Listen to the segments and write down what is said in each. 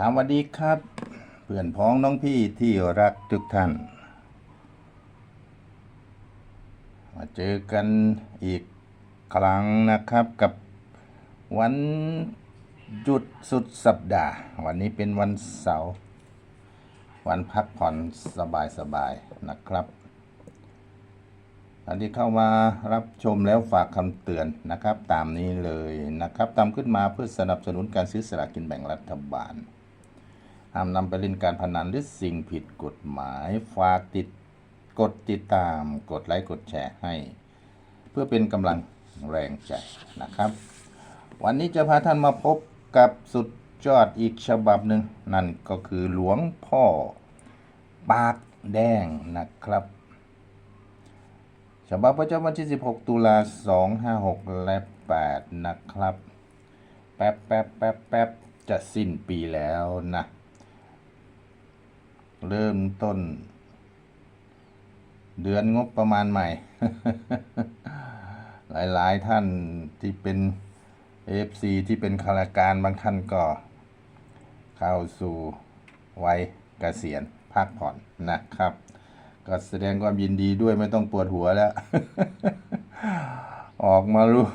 สวัสดีครับ เพื่อนพ้องน้องพี่ที่รักทุกท่าน มาเจอกันอีกครั้งนะครับกับวันหยุดสุดสัปดาห์ วันนี้เป็นวันเสาร์วันพักผ่อนสบายๆนะครับอันที่เข้ามารับชมแล้วฝากคำเตือนนะครับ ตามนี้เลยนะครับตามขึ้นมาเพื่อสนับสนุนการซื้อสลากกินแบ่งรัฐบาล ห้ามนำไปเล่นการพนันหรือสิ่งผิดกฎหมาย ฝากติดกดติดตาม กดไลค์ กดแชร์ให้ เพื่อเป็นกำลังแรงใจนะครับ วันนี้จะพาท่านมาพบกับสุดยอดอีกฉบับหนึ่งนั่นก็คือหลวงพ่อปากแดงนะครับ ฉบับประจำวันที่ 16 ตุลา 256 และ 8 นะครับ แป๊บแป๊บแป๊บแป๊บจะสิ้นปีแล้วนะ เริ่มต้น เดือนงบประมาณใหม่ หลายๆท่านที่เป็น FC ที่เป็นข้าราชการบางท่านก็ เข้าสู่วัยเกษียณพักผ่อนนะครับ ก็แสดงความยินดีด้วยไม่ต้องปวดหัวแล้ว ออกมารู้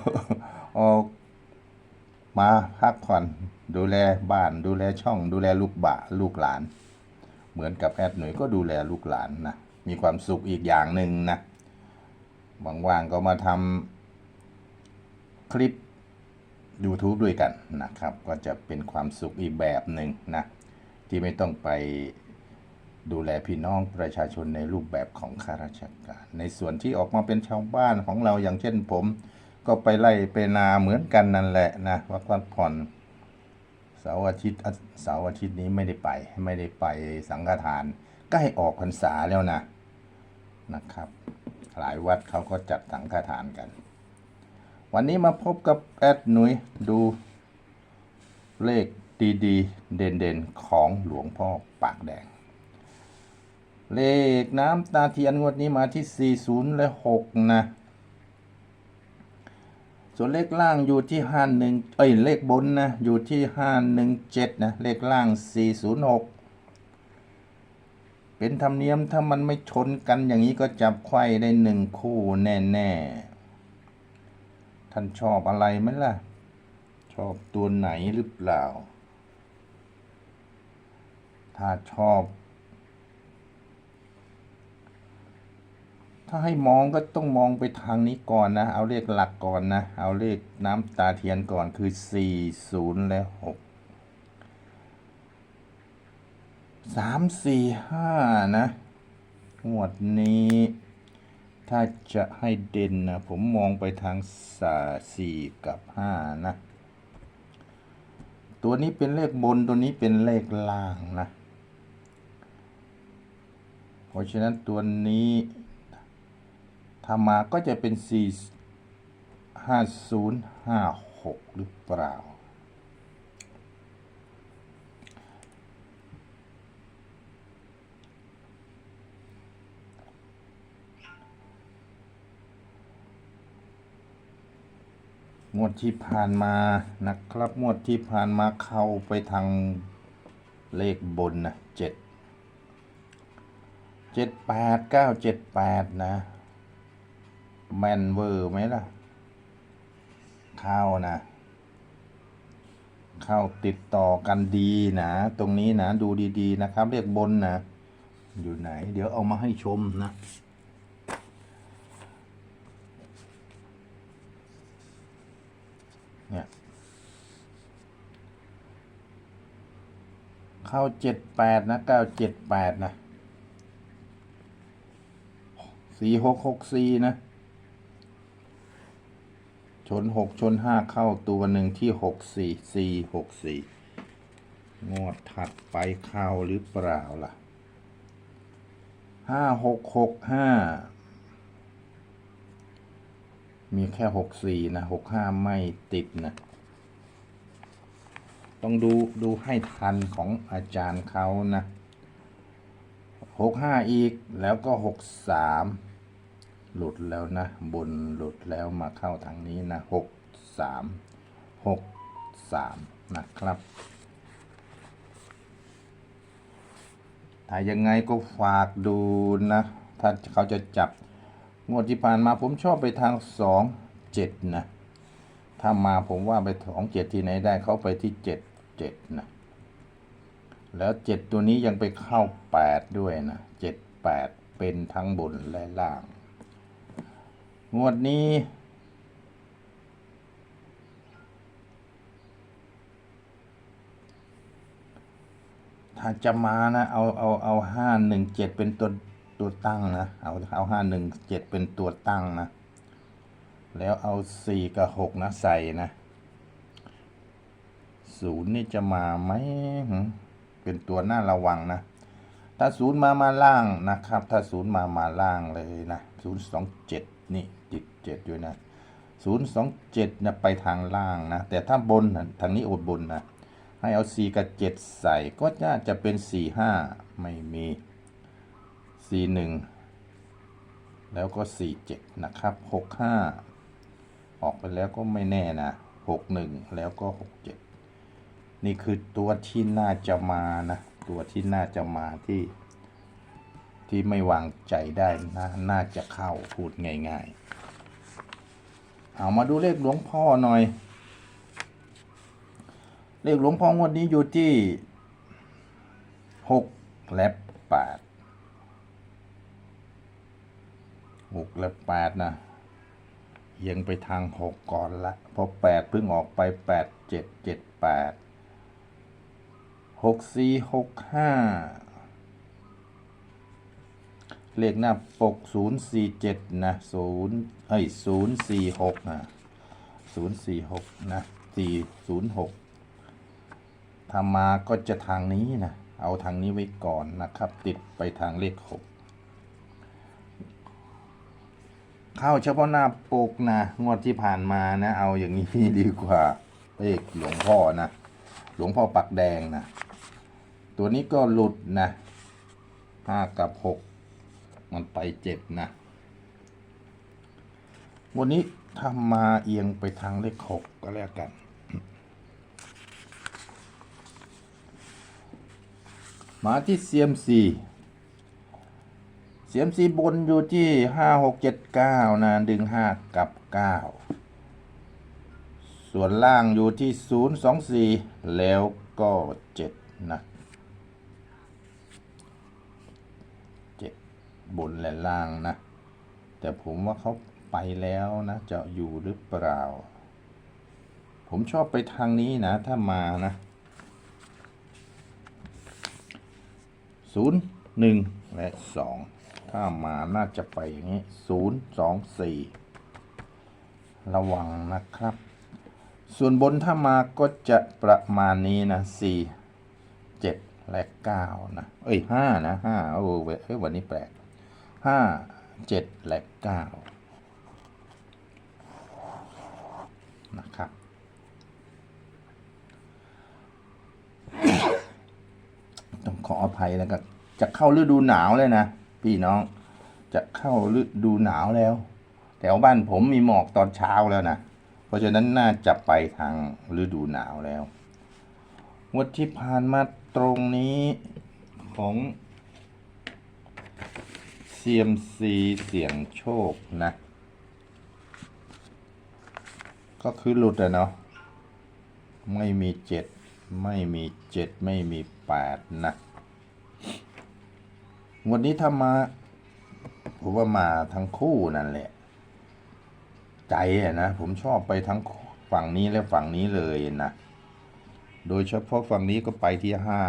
ออกมาพักผ่อนดูแลบ้านดูแลช่องดูแลลูกบะลูกหลาน เหมือนกับแอดหน่วยก็ดูแลลูกหลานนะ มีความสุขอีกอย่างหนึ่งนะว่างๆก็มาทำคลิป YouTube ด้วยกันนะครับ ก็จะเป็นความสุขอีกแบบหนึ่งนะ ที่ไม่ต้องไปดูแลพี่น้องประชาชนในรูปแบบของข้าราชการ ในส่วนที่ออกมาเป็นชาวบ้านของเราอย่างเช่นผม ก็ไปไล่ไปนาเหมือนกันนั่นแหละนะว่าพักผ่อน เสาร์อาทิตย์เสาร์อาทิตย์นี้ไม่ได้ไป ไม่ได้ไปสังฆทานใกล้ออกพรรษาแล้วนะนะครับ หลายวัดเขาก็จัดสังฆทานกัน วันนี้มาพบกับแอดหนุยดูเลขดีๆ เด่นๆ ของหลวงพ่อปากแดง เลขน้ำตาเทียนงวดนี้มาที่ 40 และ 6 นะ ส่วนเลขล่างอยู่ที่51เอ้ยเลขบนนะอยู่ที่517นะเลขล่าง406เป็นธรรมเนียมถ้ามันไม่ชนกันอย่างนี้ก็จับไขว้ได้หนึ่งคู่แน่ๆ ท่านชอบอะไรไหมล่ะ ชอบตัวไหนหรือเปล่า ถ้าชอบ ถ้าให้มองก็ต้องมองไปทางนี้ก่อนนะ เอาเลขหลักก่อนนะ เอาเลขน้ำตาเทียนก่อนคือ 40 และ 6 3 4 5 นะงวดนี้ ถ้าจะให้เด่นนะ ผมมองไปทางสาสี่กับ 5 นะ ตัวนี้เป็นเลขบนตัวนี้เป็นเลขล่างนะ เพราะฉะนั้นตัวนี้ ถ้ามาก็จะเป็น 4 50 56 หรือเปล่า งวดที่ผ่านมานะครับ งวดที่ผ่านมาเข้าไปทางเลขบนนะเจ็ดเจ็ดแปดเก้าเจ็ดแปดนะ แมนเวอร์ไหมล่ะ เข้านะ เข้าติดต่อกันดีนะ ตรงนี้นะ ดูดีๆนะครับเลขบนนะ อยู่ไหน เดี๋ยวเอามาให้ชมนะเนี่ยเข้าเจ็ดแปดนะเก้าเจ็ดแปดนะสี่หกหกสี่นะ ชนหกชนห้าเข้าตัวหนึ่งที่หกสี่สี่หกสี่งวดถัดไปเข้าหรือเปล่าล่ะห้าหกหกห้ามีแค่หกสี่นะหกห้าไม่ติดนะต้องดูดูให้ทันของอาจารย์เขานะหกห้าอีกแล้วก็หกสาม หลุดแล้วนะ บนหลุดแล้วมาเข้าทางนี้นะหกสามหกสามนะครับถ้ายังไงก็ฝากดูนะ ถ้าเขาจะจับ งวดที่ผ่านมาผมชอบไปทางสองเจ็ดนะ ถ้ามาผมว่าไปสองเจ็ดที่ไหนได้เขาไปที่เจ็ดเจ็ดนะ แล้วเจ็ดตัวนี้ยังไปเข้าแปดด้วยนะเจ็ดแปดเป็นทั้งบนและล่าง งวดนี้ถ้าจะมานะเอาเอาเอาห้าหนึ่งเจ็ดเป็นตัวตัวตั้งนะเอาเอาห้าหนึ่งเจ็ดเป็นตัวตั้งนะ แล้วเอาสี่กับหกนะใส่นะศูนย์นี่จะมาไหมเป็นตัวน่าระวังนะ ถ้าศูนย์มามาล่างนะครับ ถ้าศูนย์มามาล่างเลยนะศูนย์สองเจ็ดนี่ ติดเจ็ดด้วยนะศูนย์สองเจ็ดนะไปทางล่างนะ แต่ถ้าบนนะทางนี้อดบนนะ ให้เอาสี่กับเจ็ดใส่ก็น่าจะเป็นสี่ห้าไม่มีสี่หนึ่งแล้วก็สี่เจ็ดนะครับหกห้าออกไปแล้วก็ไม่แน่นะหกหนึ่งแล้วก็หกเจ็ดนี่คือตัวที่น่าจะมานะ ตัวที่น่าจะมาที่ที่ไม่วางใจได้นะน่าจะเข้าพูดง่าย ๆ เอามาดูเลขหลวงพ่อหน่อย เลขหลวงพ่องวดนี้อยู่ที่หกและแปดหกและแปดนะเอียังไปทางหกก่อนละพราะแปดเพิ่งออกไปแปดเจ็ดเจ็ดแปดหกสี่หกห้า เลขหน้าปกศูนย์สี่เจ็ดนะศูนย์เอ้ยศูนย์สี่หกนะศูนย์สี่หกนะสี่ศูนย์หกถ้ามาก็จะทางนี้นะ เอาทางนี้ไว้ก่อนนะครับ ติดไปทางเลขหกเข้าเฉพาะหน้าปกนะ งวดที่ผ่านมานะ เอาอย่างนี้ดีกว่าเลขหลวงพ่อนะ หลวงพ่อปักแดงนะ ตัวนี้ก็หลุดนะห้ากับหก มันไปเจ็ดนะ วันนี้ถ้ามาเอียงไปทางเลขหกก็แล้วกัน มาที่ CMC CMC บนอยู่ที่ห้าหกเจ็ดเก้านะดึงห้ากับเก้าส่วนล่างอยู่ที่ศูนย์สองสี่แล้วก็เจ็ดนะเจ็ด บนและล่างนะ แต่ผมว่าเขาไปแล้วนะ จะอยู่หรือเปล่า ผมชอบไปทางนี้นะ ถ้ามานะศูนย์หนึ่งและสองถ้ามาน่าจะไปอย่างนี้ศูนย์สองสี่ระวังนะครับ ส่วนบนถ้ามาก็จะประมาณนี้นะสี่เจ็ดและเก้านะ เอ้ยห้านะห้าโอ้เอ้ยวันนี้แปลก ห้าเจ็ดและเก้านะครับ ต้องขออภัยแล้วก็จะเข้าฤดูหนาวเลยนะ พี่น้องจะเข้าฤดูหนาวแล้ว แถวบ้านผมมีหมอกตอนเช้าแล้วนะ เพราะฉะนั้นน่าจะไปทางฤดูหนาวแล้วงวดที่ผ่านมาตรงนี้ของ CMC เสียงโชคนะ ก็คือหลุดอะเนาะไม่มีเจ็ดไม่มีเจ็ดไม่มีแปดนะวันนี้ถ้ามาผมว่ามาทั้งคู่นั่นแหละ ใจอะนะ ผมชอบไปทั้งฝั่งนี้และฝั่งนี้เลยนะ โดยเฉพาะฝั่งนี้ก็ไปที่ห้า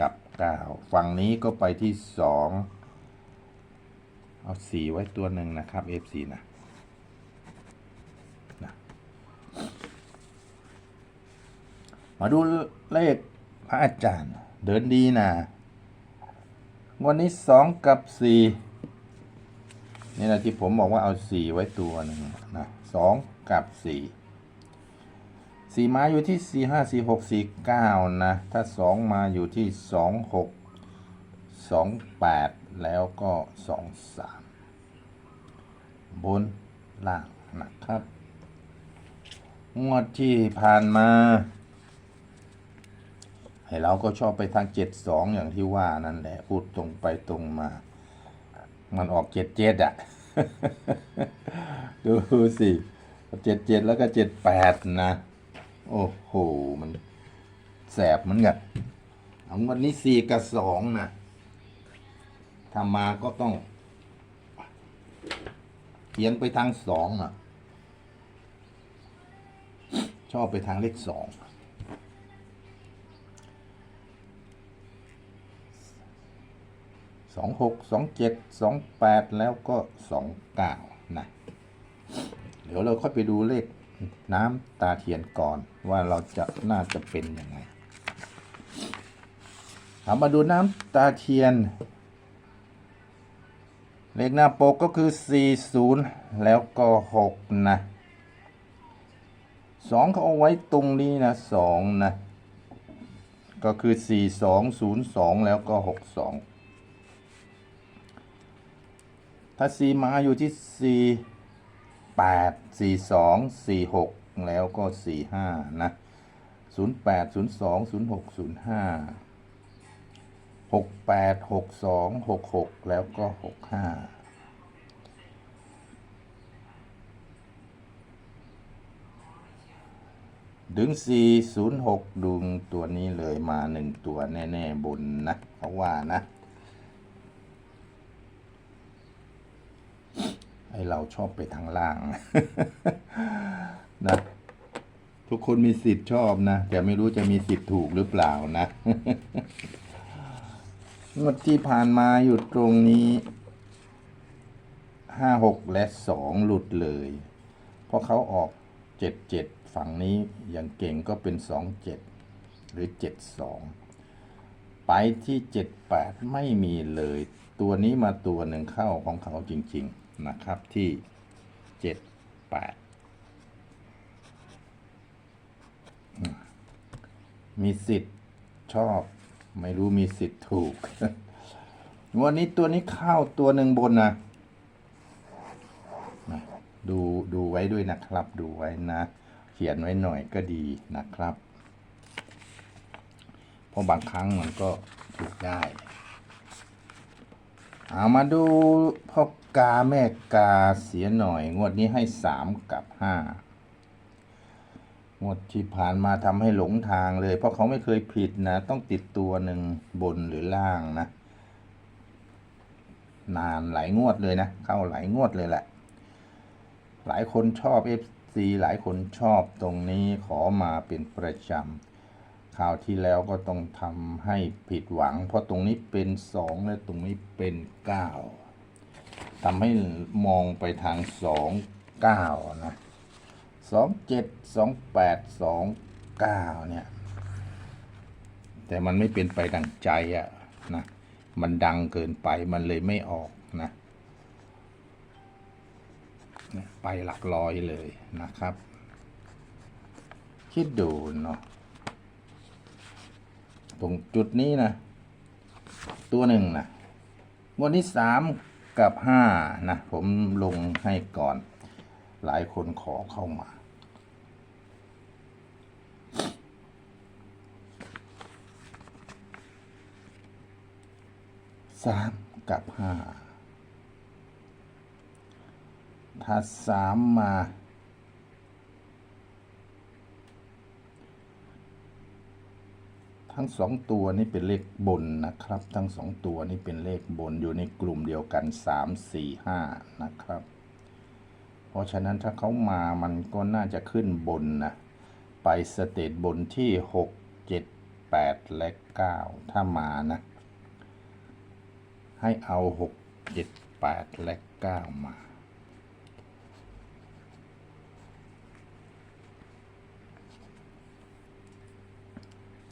กับเก้าฝั่งนี้ก็ไปที่สอง เอาสี่ไว้ตัวหนึ่งนะครับ F4 นะ มาดูเลขพระอาจารย์ เดินดีนะวันนี้สองกับสี่นี่นะที่ผมบอกว่าเอาสี่ไว้ตัวหนึ่งนะสองกับสี่สี่มาอยู่ที่สี่ห้าสี่หกสี่เก้านะ ถ้าสองมาอยู่ที่สองหก สองแปดแล้วก็สองสามบนล่างนะครับ งวดที่ผ่านมา ให้เราก็ชอบไปทางเจ็ดสองอย่างที่ว่านั่นแหละ พูดตรงไปตรงมา มันออกเจ็ดเจ็ดอะ ดูสิเจ็ดเจ็ดแล้วก็เจ็ดแปดนะ โอ้โห มันแสบเหมือนกันเอาวันนี้สี่กับสองนะ ถ้ามาก็ต้องเขียนไปทางสองอะ ชอบไปทางเลขสองสองหกสองเจ็ดสองแปดแล้วก็สองเก้านะเดี๋ยวเราค่อยไปดูเลขน้ำตาเทียนก่อนว่าเราจะน่าจะเป็นยังไงเอามาดูน้ำตาเทียน เลขหน้าปกก็คือ 40 แล้วก็ 6 นะ2เขาเอาไว้ตรงนี้นะ 2 นะ ก็คือ 4202 แล้วก็ 62 ถ้า 4 มาอยู่ที่ 4 8 42 46 แล้วก็ 45 นะ 08 02 06 05 หกแปดหกสองหกหกแล้วก็หกห้าดึงสี่ศูนย์หกดุงตัวนี้เลยมาหนึ่งตัวแน่ๆบนนะเขาว่านะ ไอเราชอบไปทางล่าง นะ ทุกคนมีสิทธิ์ชอบนะ แต่ไม่รู้จะมีสิทธิ์ถูกหรือเปล่านะ งวดที่ผ่านมาอยู่ตรงนี้ห้าหกและสองหลุดเลย เพราะเขาออกเจ็ดเจ็ดฝั่งนี้อย่างเก่งก็เป็นสองเจ็ดหรือเจ็ดสองไปที่เจ็ดแปดไม่มีเลย ตัวนี้มาตัวหนึ่งเข้าของเขาจริง ๆนะครับที่เจ็ดแปดมีสิทธิ์ชอบ ไม่รู้มีสิทธิ์ถูก วันนี้ตัวนี้เข้าตัวหนึ่งบนนะนะดูดูไว้ด้วยนะครับ ดูไว้นะ เขียนไว้หน่อยก็ดีนะครับ เพราะบางครั้งมันก็ถูกได้เอามาดูพ่อกาแม่กาเสียหน่อย งวดนี้ให้สามกับห้า งวดที่ผ่านมาทำให้หลงทางเลย เพราะเขาไม่เคยผิดนะ ต้องติดตัวหนึ่งบนหรือล่างนะ นานหลายงวดเลยนะ เข้าหลายงวดเลยแหละ หลายคนชอบ FC หลายคนชอบตรงนี้ขอมาเป็นประจำคราวที่แล้วก็ต้องทำให้ผิดหวัง เพราะตรงนี้เป็นสองและตรงนี้เป็นเก้าทำให้มองไปทางสองเก้านะ สองเจ็ดสองแปดสองเก้าเนี่ย แต่มันไม่เป็นไปดังใจอะนะ มันดังเกินไปมันเลยไม่ออกนะ ไปหลักร้อยเลยนะครับ คิดดูเนาะตรงจุดนี้นะ ตัวหนึ่งนะวันที่สามกับห้านะ ผมลงให้ก่อน หลายคนขอเข้ามา สามกับห้า ถ้าสามมา ทั้งสองตัวนี่เป็นเลขบนนะครับ ทั้งสองตัวนี่เป็นเลขบนอยู่ในกลุ่มเดียวกันสามสี่ห้านะครับ เพราะฉะนั้นถ้าเขามามันก็น่าจะขึ้นบนนะ ไปสเตจบนที่หกเจ็ดแปดและเก้าถ้ามานะ ให้เอาหกเจ็ดแปดและเก้ามา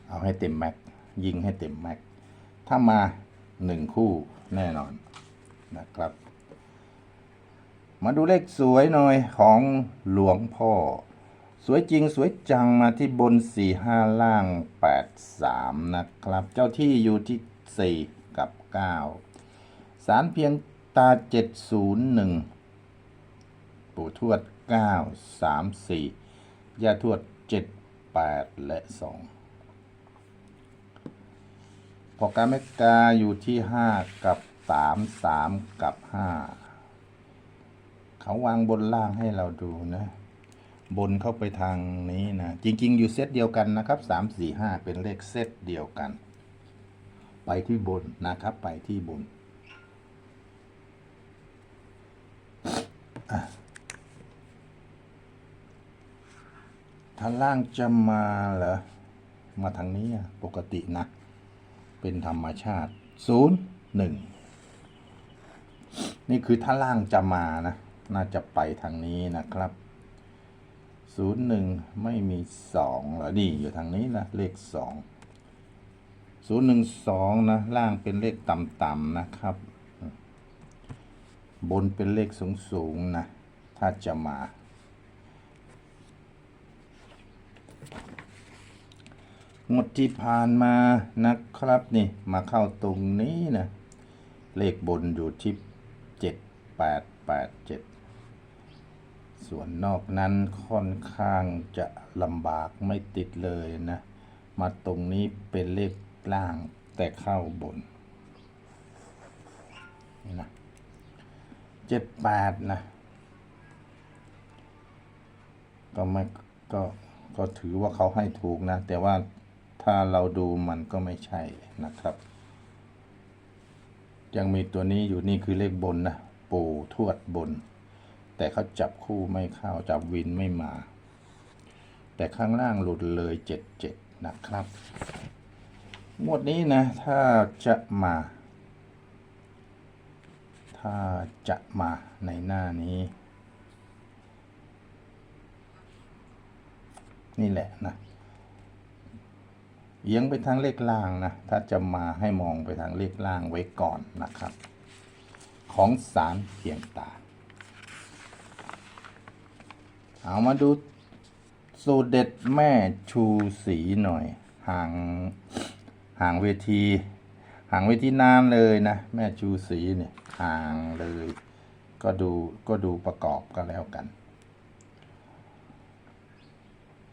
เอาให้เต็มแม็กยิงให้เต็มแม็กถ้ามาหนึ่งคู่แน่นอนนะครับ มาดูเลขสวยหน่อยของหลวงพ่อ สวยจริงสวยจังมาที่บนสี่ห้าล่างแปดสามนะครับ เจ้าที่อยู่ที่สี่กับเก้าสารเพียงตาเจ็ดศูนย์หนึ่งปู่ทวดเก้าสามสี่ย่าทวดเจ็ดแปดและสองพอกาเมกาอยู่ที่ห้ากับสามสามกับห้า เขาวางบนล่างให้เราดูนะ บนเข้าไปทางนี้นะ จริง ๆ อยู่เซตเดียวกันนะครับสามสี่ห้าเป็นเลขเซตเดียวกัน ไปที่บนนะครับ ไปที่บนอะถ้าล่างจะมาเหรอ มาทางนี้ปกตินะ เป็นธรรมชาติศูนย์หนึ่งนี่คือถ้าล่างจะมานะ น่าจะไปทางนี้นะครับศูนย์หนึ่งไม่มีสองหรอนี่อยู่ทางนี้นะเลขสองศูนย์หนึ่งสองนะ ล่างเป็นเลขต่ำๆนะครับ บนเป็นเลขสูงๆนะ ถ้าจะมางวดที่ผ่านมานะครับนี่มาเข้าตรงนี้นะ เลขบนอยู่ที่เจ็ดแปดแปดเจ็ด ส่วนนอกนั้นค่อนข้างจะลำบากไม่ติดเลยนะ มาตรงนี้เป็นเลขล่างแต่เข้าบนนี่นะเจ็ดแปดนะ ก็ไม่ก็ก็ถือว่าเขาให้ถูกนะ แต่ว่าถ้าเราดูมันก็ไม่ใช่นะครับ ยังมีตัวนี้อยู่นี่คือเลขบนนะ ปู่ทวดบน แต่เขาจับคู่ไม่เข้าจับวินไม่มา แต่ข้างล่างหลุดเลยเจ็ดเจ็ดนะครับหมวดนี้นะ ถ้าจะมา ถ้าจะมาในหน้านี้ นี่แหละนะเอียงไปทางเลขล่างนะ ถ้าจะมาให้มองไปทางเลขล่างไว้ก่อนนะครับ ของสารเพียงตา เอามาดูสูตรเด็ดแม่ชูสีหน่อย ห่างห่างเวที ห่างเวทีนานเลยนะ แม่ชูสีเนี่ยห่างเลย ก็ดูก็ดูประกอบกันแล้วกัน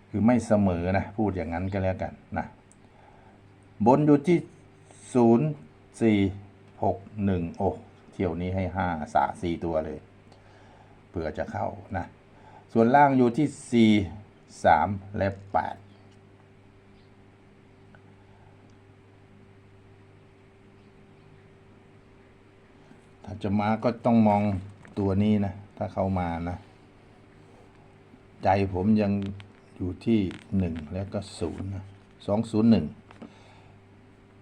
คือไม่เสมอนะ พูดอย่างนั้นก็แล้วกันนะ บนอยู่ที่ศูนย์สี่หกหนึ่งโอ้เที่ยวนี้ให้ห้าสาสี่ตัวเลยเผื่อจะเข้านะ ส่วนล่างอยู่ที่สี่สามและแปดถ้าจะมาก็ต้องมองตัวนี้นะ ถ้าเขามานะ ใจผมยังอยู่ที่หนึ่งแล้วก็ศูนย์นะสองศูนย์หนึ่ง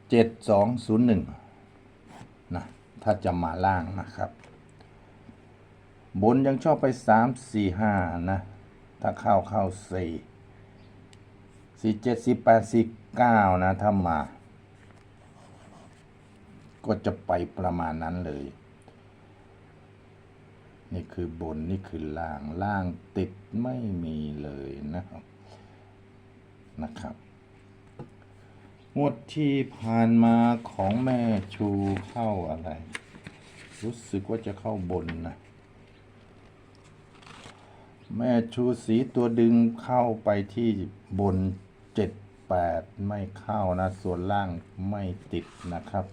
เจ็ดสองศูนย์หนึ่งนะถ้าจะมาล่างนะครับ บนยังชอบไปสามสี่ห้านะ ถ้าเข้าเข้าสี่สี่เจ็ดสี่แปดสี่เก้านะถ้ามา ก็จะไปประมาณนั้นเลย นี่คือบนนี่คือล่างล่างติดไม่มีเลยนะครับนะครับงวดที่ผ่านมาของแม่ชูเข้าอะไร รู้สึกว่าจะเข้าบนนะ แม่ชูสีตัวดึงเข้าไปที่บนเจ็ดแปดไม่เข้านะ ส่วนล่างไม่ติดนะครับ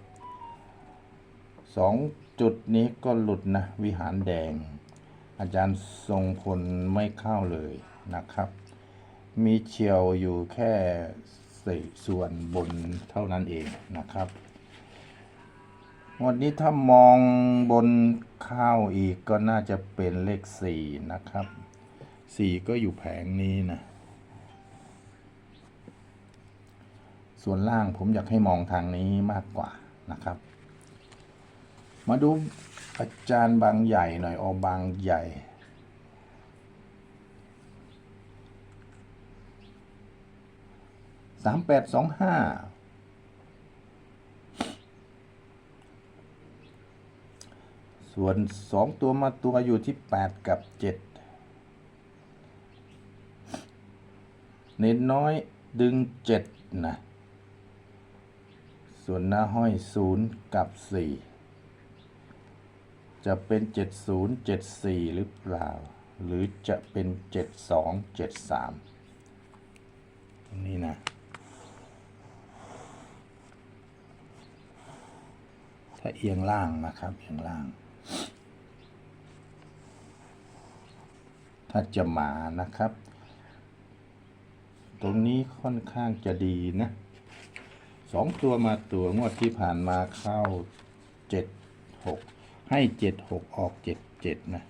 สองจุดนี้ก็หลุดนะ วิหารแดง อาจารย์ทรงพลไม่เข้าเลยนะครับ มีเฉียวอยู่แค่สี่ส่วนบนเท่านั้นเองนะครับ วันนี้ถ้ามองบนข้าวอีกก็น่าจะเป็นเลขสี่นะครับ สี่ก็อยู่แผงนี้นะ ส่วนล่างผมอยากให้มองทางนี้มากกว่านะครับ มาดูอาจารย์บางใหญ่หน่อยอบางใหญ่สามแปดสองห้าส่วนสองตัวมาตัวอยู่ที่แปดกับเจ็ด เน้นน้อยดึงเจ็ดนะ ส่วนหน้าห้อยศูนย์กับสี่จะเป็นเจ็ดศูนย์เจ็ดสี่หรือเปล่า หรือจะเป็นเจ็ดสองเจ็ดสามตรงนี้นะถ้าเอียงล่างนะครับเอียงล่าง ถ้าจะมานะครับ ตรงนี้ค่อนข้างจะดีนะสองตัวมาตัวงวดที่ผ่านมาเข้าเจ็ดหกให้เจ็ดหกออกเจ็ดเจ็ดนะ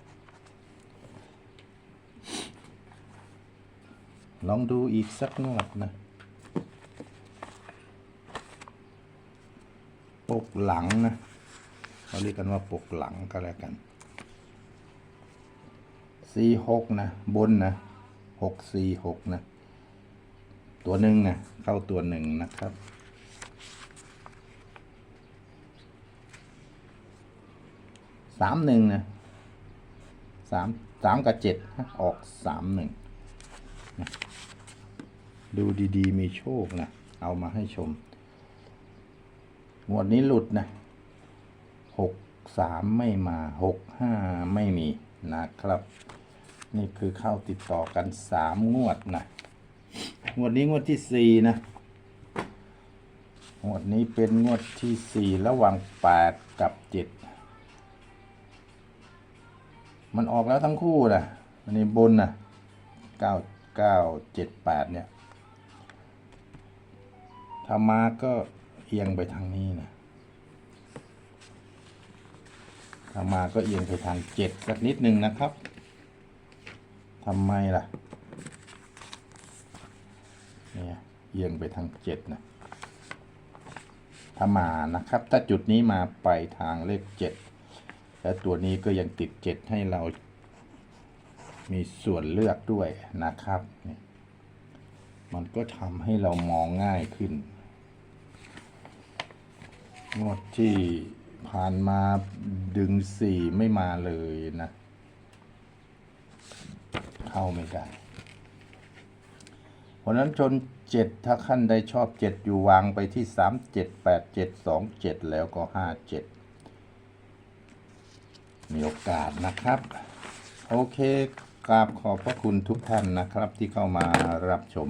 ลองดูอีกสักงวดนะ ปกหลังนะเขาเรียกกันว่าปกหลังก็แล้วกันสี่หกนะ บนนะหกสี่หกนะ ตัวหนึ่งนะเข้าตัวหนึ่งนะครับ สามหนึ่งนะสามสามกับเจ็ดนะออกสามหนึ่งดูดีๆ มีโชคนะ เอามาให้ชม งวดนี้หลุดนะหกสามไม่มาหกห้าไม่มีนะครับ นี่คือเข้าติดต่อกันสามงวดนะ งวดนี้งวดที่สี่นะ งวดนี้เป็นงวดที่สี่ระหว่างแปดกับเจ็ดมันออกแล้วทั้งคู่นะอันนี้บนนะเก้าเก้าเจ็ดแปดเนี่ยถ้ามาก็เอียงไปทางนี้นะถ้ามาก็เอียงไปทางเจ็ดสักนิดหนึ่งนะครับทำไมล่ะ เนี่ยเอียงไปทางเจ็ดนะถ้ามานะครับ ถ้าจุดนี้มาไปทางเลขเจ็ดและตัวนี้ก็ยังติดเจ็ดให้เรามีส่วนเลือกด้วยนะครับ มันก็ทำให้เรามองง่ายขึ้น งวดที่ผ่านมาดึงสี่ไม่มาเลยนะ เข้าไม่ได้ เพราะนั้นชนเจ็ดถ้าขั้นใดชอบเจ็ดอยู่วางไปที่สามเจ็ดแปดเจ็ดสองเจ็ดแล้วก็ห้าเจ็ดมีโอกาสนะครับ โอเคกราบขอบพระคุณทุกท่านนะครับที่เข้ามารับชม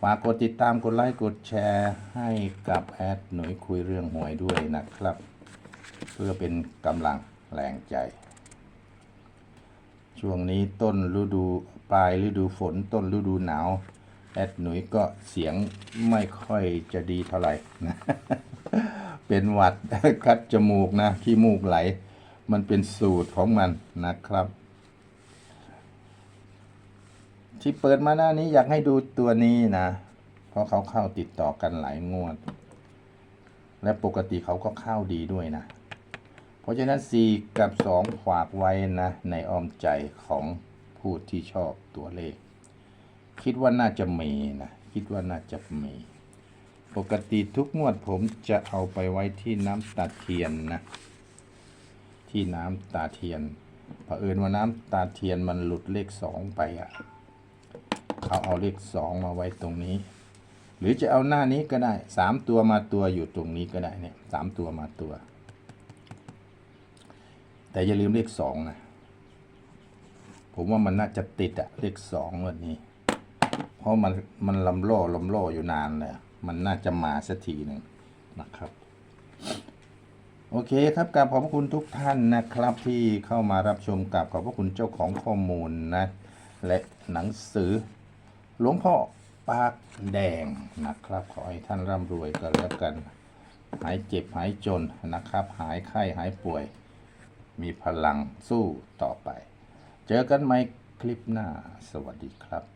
ฝากกดติดตามกดไลค์กดแชร์ให้กับแอดหน่วยคุยเรื่องหวยด้วยนะครับ เพื่อเป็นกำลังแรงใจ ช่วงนี้ต้นฤดูปลายฤดูฝนต้นฤดูหนาว แอดหนุ่ยก็เสียงไม่ค่อยจะดีเท่าไหร่นะเป็นหวัดคัดจมูกนะขี้มูกไหล มันเป็นสูตรของมันนะครับ ที่เปิดมาหน้านี้อยากให้ดูตัวนี้นะ เพราะเขาเข้าติดต่อกันหลายงวด และปกติเขาก็เข้าดีด้วยนะ เพราะฉะนั้น 4 กับ 2 ฝากไว้นะ ในอ้อมใจของผู้ที่ชอบตัวเลข คิดว่าน่าจะมีนะ คิดว่าน่าจะมี ปกติทุกงวดผมจะเอาไปไว้ที่น้ำตาเทียนนะ ที่น้ำตาเทียนเผอิญว่าน้ำตาเทียนมันหลุดเลขสองไปอะ เขาเอาเลขสองมาไว้ตรงนี้ หรือจะเอาหน้านี้ก็ได้สามตัวมาตัวอยู่ตรงนี้ก็ได้เนี่ยสามตัวมาตัว แต่อย่าลืมเลขสองนะผมว่ามันน่าจะติดอะเลขสองวันนี้ เพราะมันมันลำล่อลำล่ออยู่นานเลยมันน่าจะมาสักทีหนึ่งนะครับ โอเคครับกราบขอบพระคุณทุกท่านนะครับ ที่เข้ามารับชมกับขอบพระคุณเจ้าของข้อมูลนะ และหนังสือหลวงพ่อปากแดงนะครับ ขอให้ท่านร่ำรวยกันแล้วกัน หายเจ็บหายจนนะครับ หายไข้หายป่วย มีพลังสู้ต่อไป เจอกันไหมคลิปหน้า สวัสดีครับ